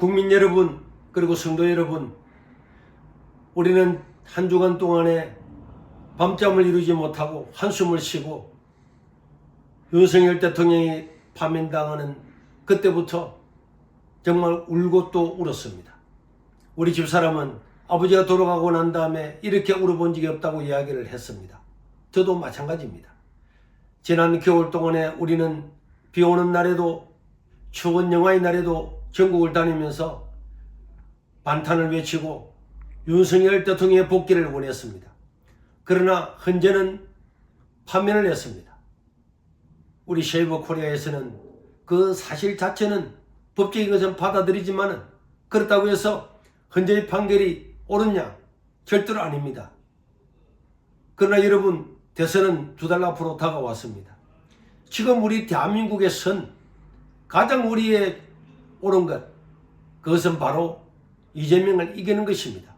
국민 여러분 그리고 성도 여러분 우리는 한 주간 동안에 밤잠을 이루지 못하고 한숨을 쉬고 윤석열 대통령이 파면당하는 그때부터 정말 울고 또 울었습니다. 우리 집사람은 아버지가 돌아가고 난 다음에 이렇게 울어본 적이 없다고 이야기를 했습니다. 저도 마찬가지입니다. 지난 겨울 동안에 우리는 비 오는 날에도 추운 영하의 날에도 전국을 다니면서 반탄을 외치고 윤석열 대통령의 복귀를 원했습니다. 그러나 현재는 파면을 했습니다. 우리 쉐이버 코리아에서는 그 사실 자체는 법적인 것은 받아들이지만은 그렇다고 해서 현재의 판결이 옳으냐? 절대로 아닙니다. 그러나 여러분 대선은 두 달 앞으로 다가왔습니다. 지금 우리 대한민국에선 가장 우리의 옳은 것 그것은 바로 이재명을 이기는 것입니다.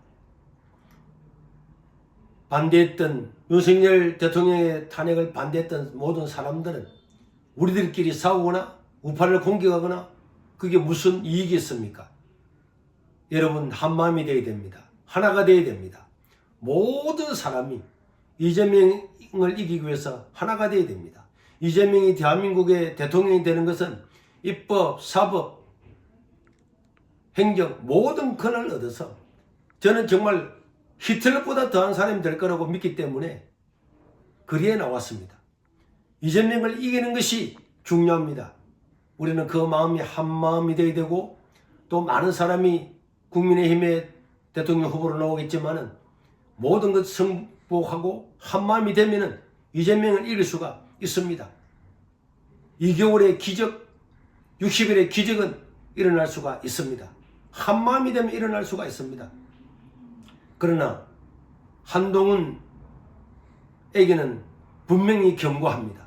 반대했던 윤석열 대통령의 탄핵을 반대했던 모든 사람들은 우리들끼리 싸우거나 우파를 공격하거나 그게 무슨 이익이 있습니까? 여러분 한 마음이 되어야 됩니다. 하나가 되어야 됩니다. 모든 사람이 이재명을 이기기 위해서 하나가 되어야 됩니다. 이재명이 대한민국의 대통령이 되는 것은 입법, 사법, 행정 모든 권한을 얻어서 저는 정말 히틀러보다 더한 사람이 될 거라고 믿기 때문에 거리에 나왔습니다. 이재명을 이기는 것이 중요합니다. 우리는 그 마음이 한 마음이 되어야 되고 또 많은 사람이 국민의힘의 대통령 후보로 나오겠지만은 모든 것 승복하고 한 마음이 되면은 이재명을 이길 수가 있습니다. 2개월의 기적, 60일의 기적은 일어날 수가 있습니다. 한 마음이 되면 일어날 수가 있습니다. 그러나 한동훈에게는 분명히 경고합니다.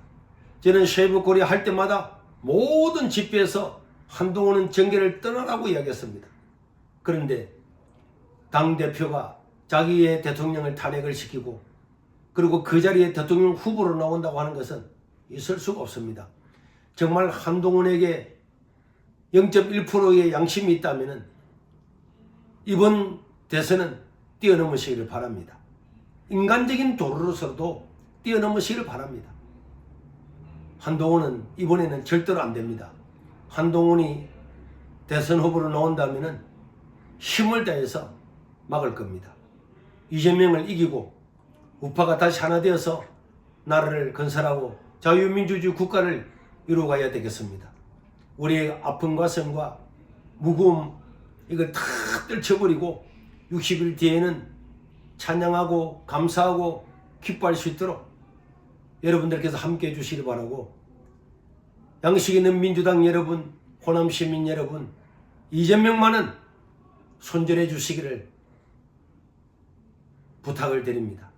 저는 쉐이브 코리아 할 때마다 모든 집회에서 한동훈은 정계를 떠나라고 이야기했습니다. 그런데 당대표가 자기의 대통령을 탄핵을 시키고 그리고 그 자리에 대통령 후보로 나온다고 하는 것은 있을 수가 없습니다. 정말 한동훈에게 0.1%의 양심이 있다면 이번 대선은 뛰어넘으시기를 바랍니다. 인간적인 도로로서도 뛰어넘으시기를 바랍니다. 한동훈은 이번에는 절대로 안 됩니다. 한동훈이 대선 후보로 나온다면 힘을 다해서 막을 겁니다. 이재명을 이기고 우파가 다시 하나 되어서 나라를 건설하고 자유민주주의 국가를 이루어가야 되겠습니다. 우리의 아픈 가슴과 무거움 이걸 다 떨쳐버리고 60일 뒤에는 찬양하고 감사하고 기뻐할 수 있도록 여러분들께서 함께 해주시기 바라고 양식 있는 민주당 여러분, 호남 시민 여러분, 이재명만은 손절해 주시기를 부탁을 드립니다.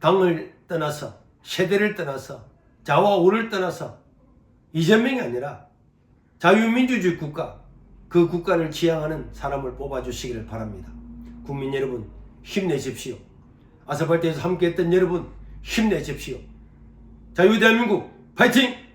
당을 떠나서 세대를 떠나서 자와 우를 떠나서 이재명이 아니라 자유민주주의 국가 그 국가를 지향하는 사람을 뽑아주시기를 바랍니다. 국민 여러분 힘내십시오. 아스팔트에서 함께했던 여러분 힘내십시오. 자유대한민국 파이팅!